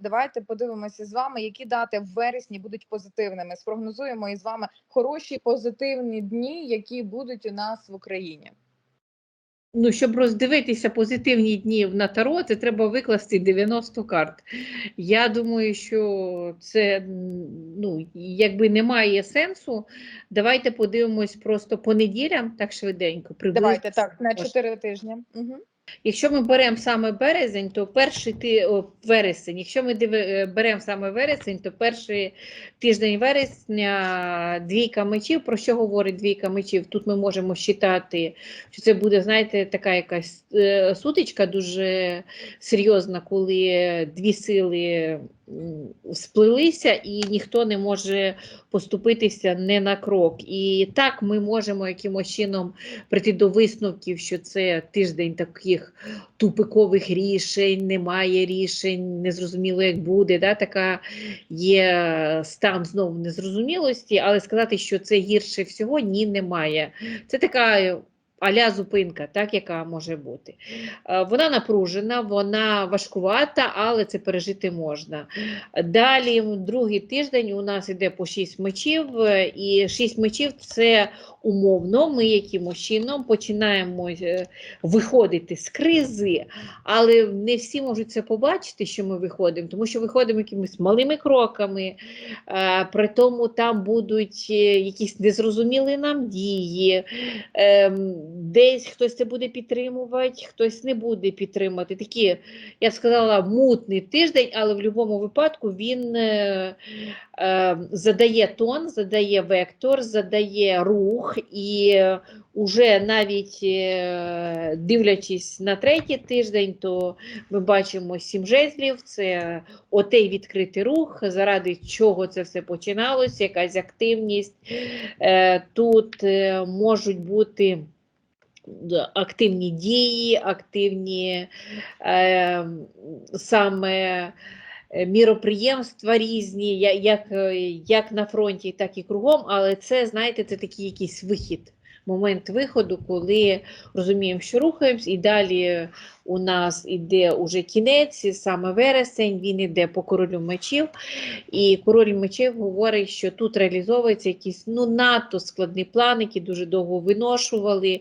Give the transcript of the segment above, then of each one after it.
Давайте подивимося з вами, які дати в вересні будуть позитивними. Спрогнозуємо із вами хороші позитивні дні, які будуть у нас в Україні. Ну, щоб роздивитися позитивні дні на Таро, це треба викласти 90 карт. Я думаю, що це ну, якби немає сенсу. Давайте подивимось просто по неділям так швиденько. приблизно. Давайте так на Ось. чотири тижні. Угу. Якщо ми беремо саме березень, то перший ти о, вересень. Якщо ми диви, е, беремо саме вересень, то перший тиждень вересня двійка мечів. Про що говорить двійка мечів? Тут ми можемо вважати, що це буде, знаєте, така якась е, сутичка дуже серйозна, коли дві сили м, сплелися, і ніхто не може поступитися не на крок. І так ми можемо якимось чином прийти до висновків, що це тиждень таких тупикових рішень, немає рішень, незрозуміло, як буде. Да? Така є стан знову незрозумілості, але сказати, що це гірше всього, ні, немає. Це така. Аля зупинка, так яка може бути. Е, Вона напружена, вона важкувата, але це пережити можна. Далі, другий тиждень у нас йде по 6 мечів, е, і 6 мечів це умовно. Ми якимось чином починаємо е, виходити з кризи, але не всі можуть це побачити, що ми виходимо, тому що виходимо якимись малими кроками, е, при тому там будуть е, якісь незрозумілі нам дії. ем, Десь хтось це буде підтримувати, хтось не буде підтримати. Такі, я б сказала, мутний тиждень, але в будь-якому випадку він задає тон, задає вектор, задає рух, і е, уже навіть е, дивлячись на третій тиждень, то ми бачимо сім жезлів, це отей відкритий рух, заради чого це все починалося, якась активність. Е, Тут е, можуть бути активні дії, активні е, саме е, міроприємства різні, як, е, як на фронті, так і кругом, але це, знаєте, це такий якийсь вихід. Момент виходу, коли розуміємо, що рухаємось, і далі у нас іде уже кінець, саме вересень, він іде по королю мечів. І король мечів говорить, що тут реалізовується якийсь ну, надто складний план, який дуже довго виношували,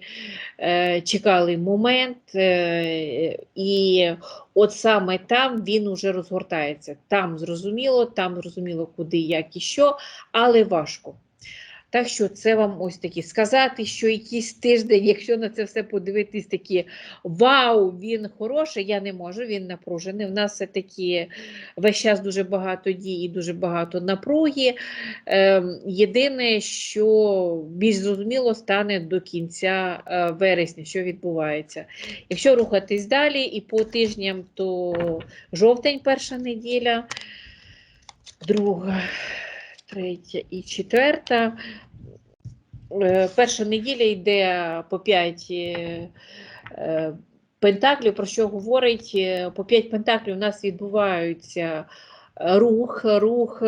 е, чекали момент, е, і от саме там він уже розгортається. Там зрозуміло, там зрозуміло, куди, як і що, але важко. Так що це вам ось такі сказати, що якийсь тиждень, якщо на це все подивитись, такі вау, він хороший, я не можу, він напружений. В нас все-таки весь час дуже багато дій і дуже багато напруги. Ем, єдине, що більш зрозуміло стане до кінця е, вересня, що відбувається. Якщо рухатись далі і по тижням, то жовтень перша неділя, друга, третя і четверта. Е, Перша неділя йде по 5 пентаклів, про що говорить е, по 5 пентаклів у нас відбуваються е, рух, рух е,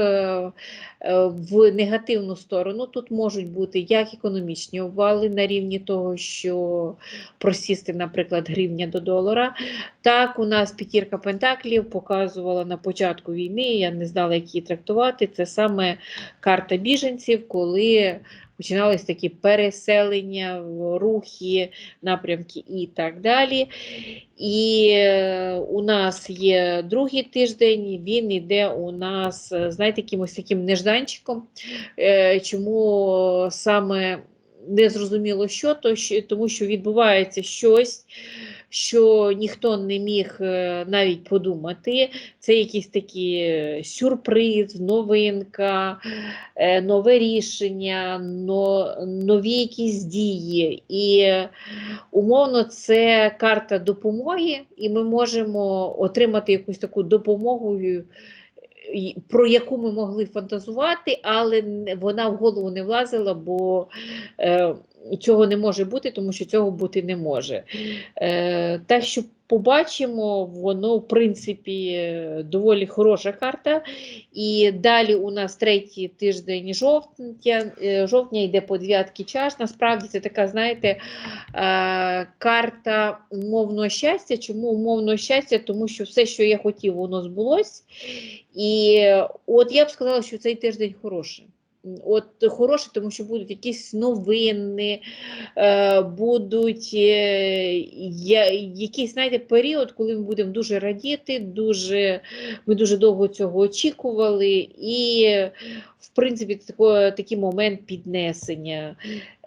е, в негативну сторону. Тут можуть бути як економічні обвали на рівні того, що просісти, наприклад, гривня до долара. Так, у нас п'ятірка пентаклів показувала на початку війни, я не знала, як її трактувати. Це саме карта біженців, коли починались такі переселення, рухи, напрямки і так далі. І е, у нас є другий тиждень, він йде у нас, е, знаєте, якимось таким нежданчиком. Е, Чому саме не зрозуміло, що то, тому що відбувається щось, що ніхто не міг е, навіть подумати. Це якийсь такий е, сюрприз, новинка, е, нове рішення, но, нові якісь дії. І умовно це карта допомоги, і ми можемо отримати якусь таку допомогу. Про яку ми могли фантазувати, але вона в голову не влазила, бо е, цього не може бути, тому що цього бути не може. Е, так що побачимо, воно, в принципі, доволі хороша карта. І далі у нас третій тиждень жовтня, е, жовтня йде по дев'ятки чаш. Насправді це така, знаєте, е, карта умовного щастя. Чому умовного щастя? Тому що все, що я хотів, воно збулось. І е, от я б сказала, що цей тиждень хороший. От хороше, тому що будуть якісь новини, е, будуть е, якийсь знаєте, період, коли ми будемо дуже радіти, дуже, ми дуже довго цього очікували, і в принципі такий момент піднесення.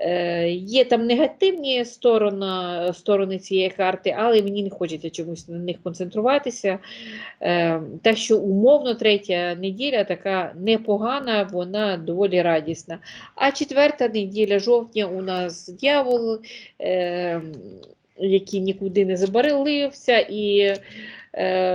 Е, є там негативні сторони, сторони цієї карти, але мені не хочеться чомусь на них концентруватися. Е, так що умовно третя неділя така непогана, вона доволі радісна. А четверта неділя жовтня у нас дьявол, е, який нікуди не забарилився, і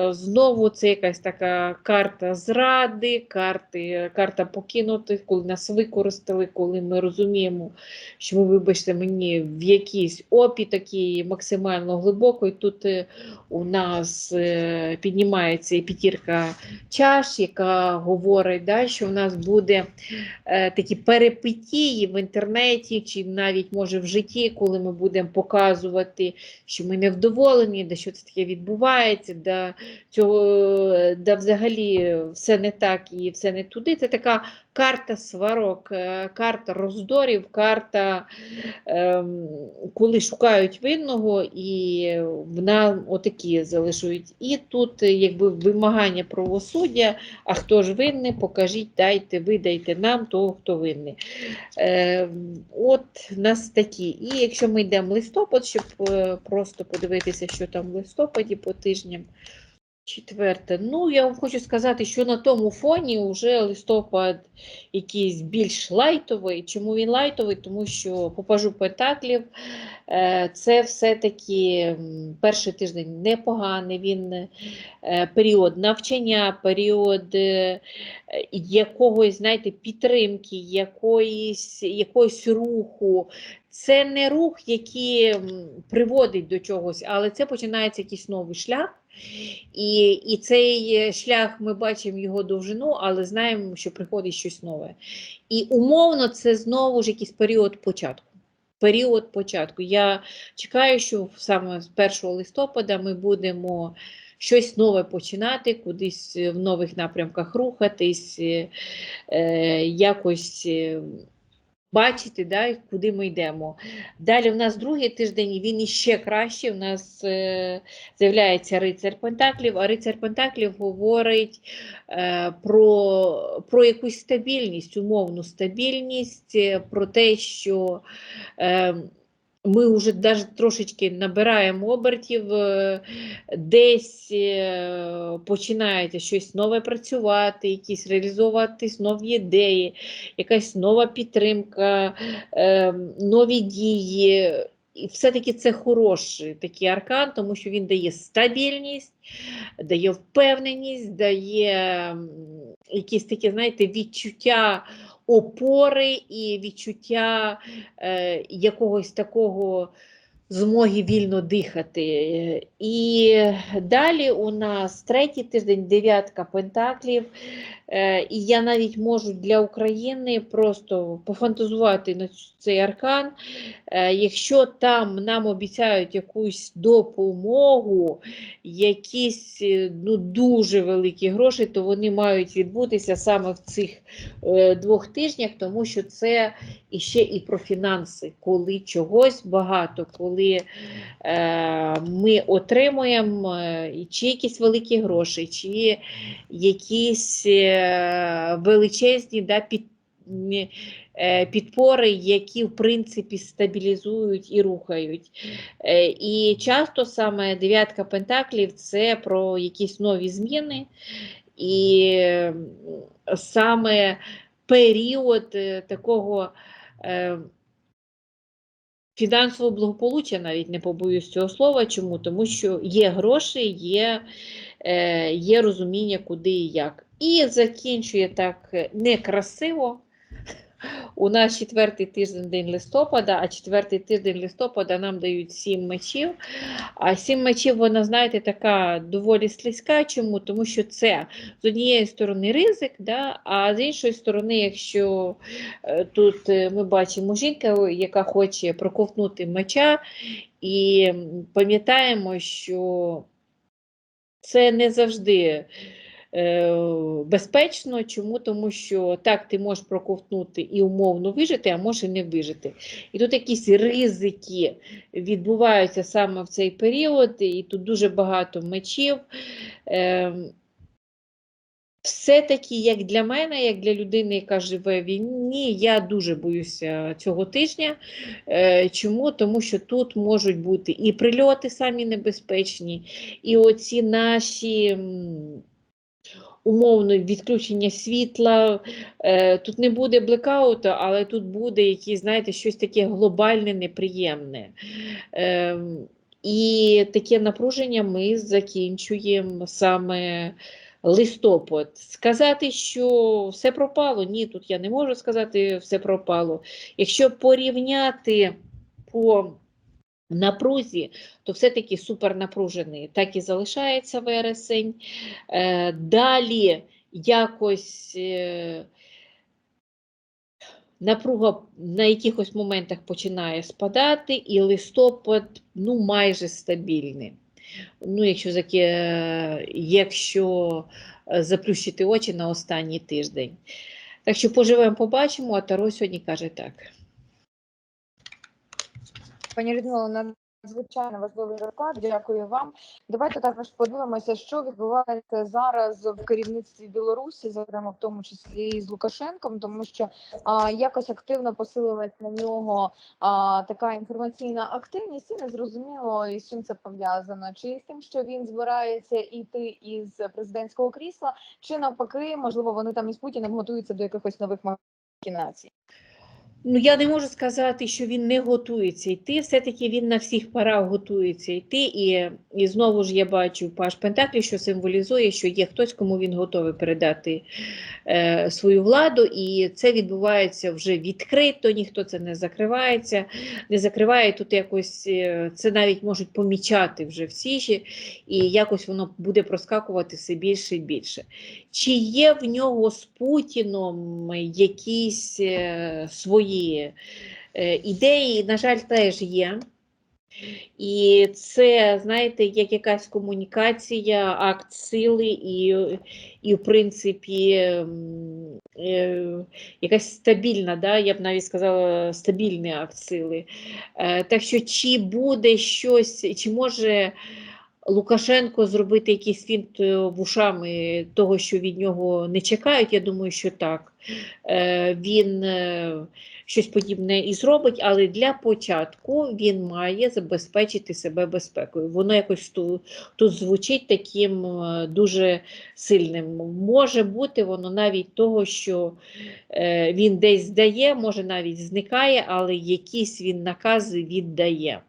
знову це якась така карта зради, карти, карта покинутих, коли нас використали, коли ми розуміємо, що ми, вибачте мені, в якійсь опі такій максимально глибокої. Тут е, у нас е, піднімається п'ятірка чаш, яка говорить, да, що в нас буде е, такі перипетії в інтернеті, чи навіть може в житті, коли ми будемо показувати, що ми невдоволені, де що це таке відбувається, де, цього, да де взагалі все не так і все не туди. Це така карта сварок, е, карта роздорів, карта, ем, коли шукають винного, і вона отакі залишують. І тут е, якби вимагання правосуддя, а хто ж винний, покажіть, дайте, видайте нам того, хто винний. Е, от нас такі. І якщо ми йдемо в листопад, щоб е, просто подивитися, що там в листопаді по тижням. Четверте. Ну, я вам хочу сказати, що на тому фоні вже листопад якийсь більш лайтовий. Чому він лайтовий? Тому що попажу пентаклів. е, Це все-таки перший тиждень непоганий. Він е, період навчання, період е, якогось, знаєте, підтримки, якоїсь, якогось руху. Це не рух, який приводить до чогось, але це починається якийсь новий шлях. І, і цей е, шлях ми бачимо його довжину, але знаємо, що приходить щось нове. І умовно це знову ж якийсь період початку. Період початку. Я чекаю, що саме з 1 листопада ми будемо щось нове починати, кудись е, в нових напрямках рухатись, е, е, якось. Бачити, да, куди ми йдемо. Далі в нас другий тиждень, він іще краще. У нас е, з'являється рицар Пентаклів, а рицар Пентаклів говорить е, про, про якусь стабільність, умовну стабільність, е, про те, що е, ми вже навіть трошечки набираємо обертів, е, десь е, починаєте щось нове працювати, якісь реалізовуватись нові ідеї, якась нова підтримка, е, нові дії. І все-таки це хороший такий аркан, тому що він дає стабільність, дає впевненість, дає якісь такі, знаєте, відчуття опори і відчуття е, якогось такого змоги вільно дихати. І далі у нас третій тиждень, дев'ятка пентаклів. Е, І я навіть можу для України просто пофантазувати на цей аркан. Е, Якщо там нам обіцяють якусь допомогу, якісь е, ну, дуже великі гроші, то вони мають відбутися саме в цих двох тижнях, тому що це іще і про фінанси, коли чогось багато, коли е, ми отримуємо е, чи якісь великі гроші, чи якісь е, величезні да, під, підпори, які в принципі стабілізують і рухають. І часто саме дев'ятка пентаклів це про якісь нові зміни. І саме період такого фінансового благополуччя, навіть не побоюсь цього слова. Чому? Тому що є гроші, є, е, є розуміння, куди і як. І закінчує так е, некрасиво, У нас четвертий тиждень день листопада, а четвертий тиждень листопада нам дають сім мечів. А сім мечів, вона, знаєте, така доволі слизька. Чому? Тому що це з однієї сторони ризик, да? а з іншої сторони, якщо е, тут е, ми бачимо жінка, яка хоче проковтнути меча, і пам'ятаємо, що це не завжди безпечно. Чому? Тому що так ти можеш проковтнути і умовно вижити, а можеш і не вижити. І тут якісь ризики відбуваються саме в цей період, і тут дуже багато мечів. Е, все-таки, як для мене, як для людини, яка живе в війні, я дуже боюся цього тижня. Е, Чому? Тому що тут можуть бути і прильоти самі небезпечні, і оці наші. Умовно відключення світла, Е, тут не буде блекауту, але тут буде якісь, знаєте, щось таке глобальне, неприємне. Ем, І таке напруження ми закінчуємо саме листопад. Сказати, що все пропало, ні, тут я не можу сказати, все пропало. Якщо порівняти по напрузі, то все-таки супернапружений. Так і залишається вересень. Е, Далі якось. е, Напруга на якихось моментах починає спадати, і листопад ну, майже стабільний. Ну, якщо, якщо е, заплющити очі на останній тиждень. Так що поживемо, побачимо, а Таро сьогодні каже так. Пані Людмила, надзвичайно важливий розклад. Дякую вам. Давайте також подивимося, що відбувається зараз в керівництві Білорусі, зокрема в тому числі і з Лукашенком, тому що а, якось активно посилилась на нього а, така інформаційна активність, і не зрозуміло, із чим це пов'язано, чи з тим, що він збирається йти із президентського крісла, чи навпаки, можливо, вони там із Путіним готуються до якихось нових махінацій. Ну, я не можу сказати, що він не готується йти. Все-таки він на всіх парах готується йти. І, і знову ж я бачу Паш Пентаклі, що символізує, що є хтось, кому він готовий передати е, свою владу. І це відбувається вже відкрито, ніхто це не закривається, не закриває тут якось, е, це навіть можуть помічати вже всі, і якось воно буде проскакувати все більше і більше. Чи є в нього з Путіном якісь е, свої е, ідеї? На жаль, теж є. І це, знаєте, як якась комунікація, акт сили, і, і в принципі, е, якась стабільна, да, я б навіть сказала, стабільний акт сили. Е, так що, чи буде щось, чи може. Лукашенко зробити якийсь фінт вушами того, що від нього не чекають. Я думаю, що так. Е, Він е, щось подібне і зробить, але для початку він має забезпечити себе безпекою. Воно якось ту- тут звучить таким е, дуже сильним. Може бути воно навіть того, що він десь здає, може навіть зникає, але якісь він накази віддає.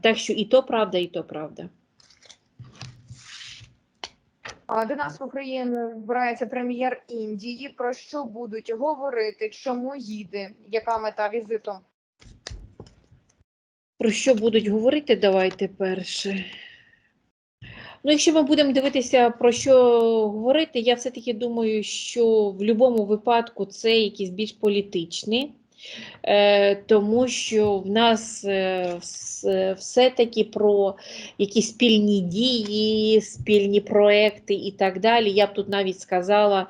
Так що і то правда, і то правда. До нас в Україну збирається прем'єр Індії. Про що будуть говорити? Чому їде? Яка мета візиту? Про що будуть говорити, давайте перше. Ну, якщо ми будемо дивитися, про що говорити, я все-таки думаю, що в будь-якому випадку це якісь більш політичні, тому що в нас е, все-таки про якісь спільні дії, спільні проекти і так далі. Я б тут навіть сказала,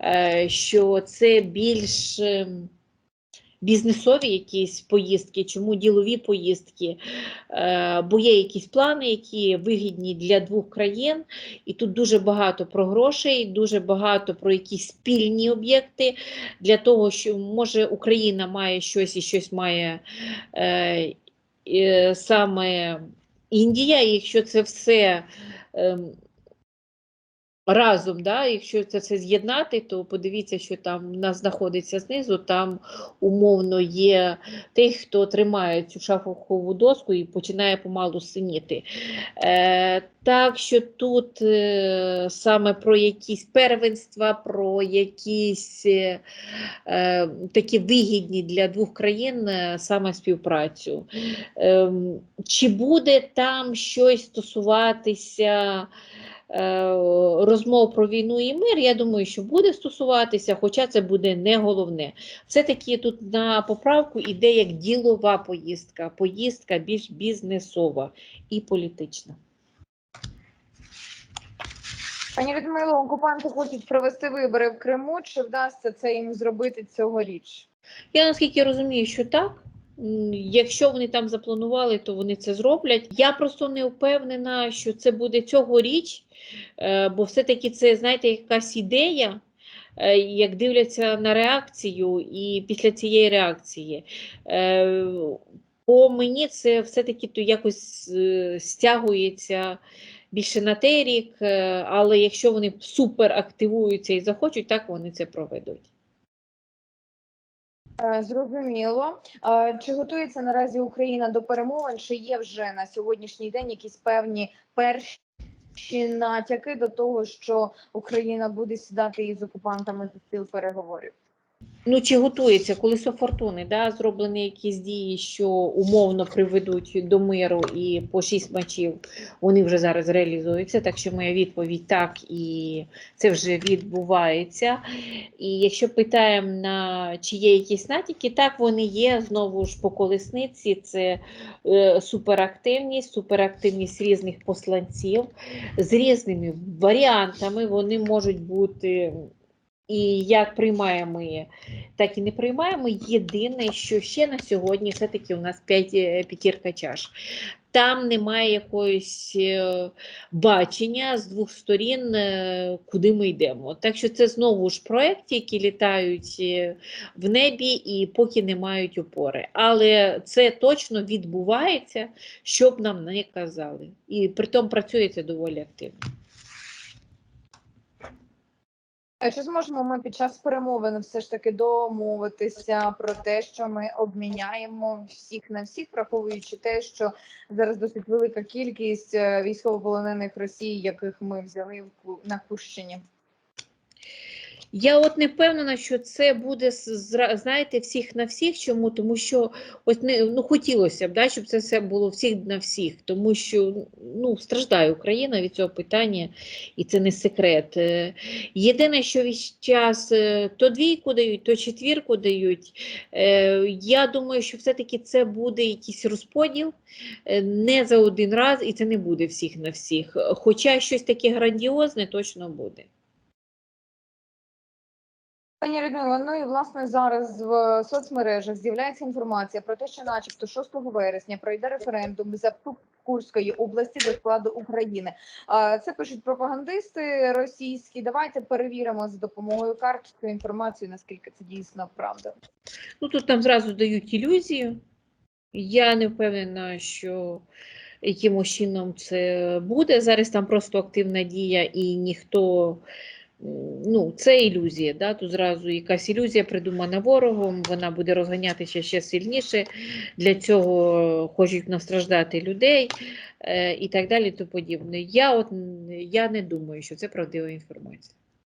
е, що це більш. Ем, бізнесові якісь поїздки, чому ділові поїздки, Е, бо є якісь плани, які вигідні для двох країн, і тут дуже багато про грошей, дуже багато про якісь спільні об'єкти для того, що може Україна має щось і щось має е, е, саме Індія, якщо це все. Разом, да, якщо це все з'єднати, то подивіться, що там в нас знаходиться знизу, там умовно є тих, хто тримає цю шахову доску і починає помалу синіти. Е, так що тут е, саме про якісь первенства, про якісь е, е, такі вигідні для двох країн е, саме співпрацю. Ем, чи буде там щось стосуватися е, розмов про війну і мир? Я думаю, що буде стосуватися, хоча це буде не головне. Все-таки тут на поправку іде як ділова поїздка, поїздка більш бізнесова і політична. Пані Людмило, окупанти хочуть провести вибори в Криму. Чи вдасться це їм зробити цьогоріч? Я наскільки розумію, що так. Якщо вони там запланували, то вони це зроблять. Я просто не впевнена, що це буде цьогоріч, е, бо все-таки це, знаєте, якась ідея, е, як дивляться на реакцію, і після цієї реакції. Е, По мені це все-таки то якось е, стягується більше на той рік, е, але якщо вони супер активуються і захочуть, так вони це проведуть. Е, Зрозуміло. Е, Чи готується наразі Україна до перемовин? Чи є вже на сьогоднішній день якісь певні перші натяки до того, що Україна буде сідати із окупантами за стіл переговорів? Ну, чи готується колесо фортуни, да, зроблені якісь дії, що умовно приведуть до миру і по шість матчів вони вже зараз реалізуються. Так що моя відповідь так, і це вже відбувається. І якщо питаємо на чи є якісь натяки, так вони є знову ж по колесниці. Це е, суперактивність, суперактивність різних посланців з різними варіантами. Вони можуть бути. І як приймаємо, так і не приймаємо. Єдине, що ще на сьогодні все-таки у нас е, п'ятірка чаш. Там немає якогось е, бачення з двох сторін, е, куди ми йдемо. Так що це знову ж проекти, які літають в небі і поки не мають опори. Але це точно відбувається, щоб нам не казали. І при тому працює це доволі активно. Чи зможемо ми під час перемовин все ж таки домовитися про те, що ми обміняємо всіх на всіх, враховуючи те, що зараз досить велика кількість е, військовополонених Росії, яких ми взяли на Курщині? Я от не впевнена, що це буде знаєте, всіх на всіх. Чому? Тому що ось не ну хотілося б, да, щоб це все було всіх на всіх, тому що ну страждає Україна від цього питання, і це не секрет. Е, Єдине, що весь час е, то двійку дають, то четвірку дають. Е, Я думаю, що все-таки це буде якийсь розподіл не за один раз, і це не буде всіх на всіх. Хоча щось таке грандіозне точно буде. Пані Людмила, ну і власне зараз в соцмережах з'являється інформація про те, що, начебто, 6 вересня пройде референдум за Курської області до складу України. Це пишуть пропагандисти російські. Давайте перевіримо за допомогою карт цю інформацію, наскільки це дійсно правда. Ну, тут нам зразу дають ілюзію. Я не впевнена, що якимось чином це буде. Зараз там просто активна дія і ніхто. Ну, це ілюзія. Да? Тут зразу якась ілюзія придумана ворогом, вона буде розганятися ще сильніше. Для цього хочуть настраждати людей е, і так далі. То подібне. Я, от, я не думаю, що це правдива інформація.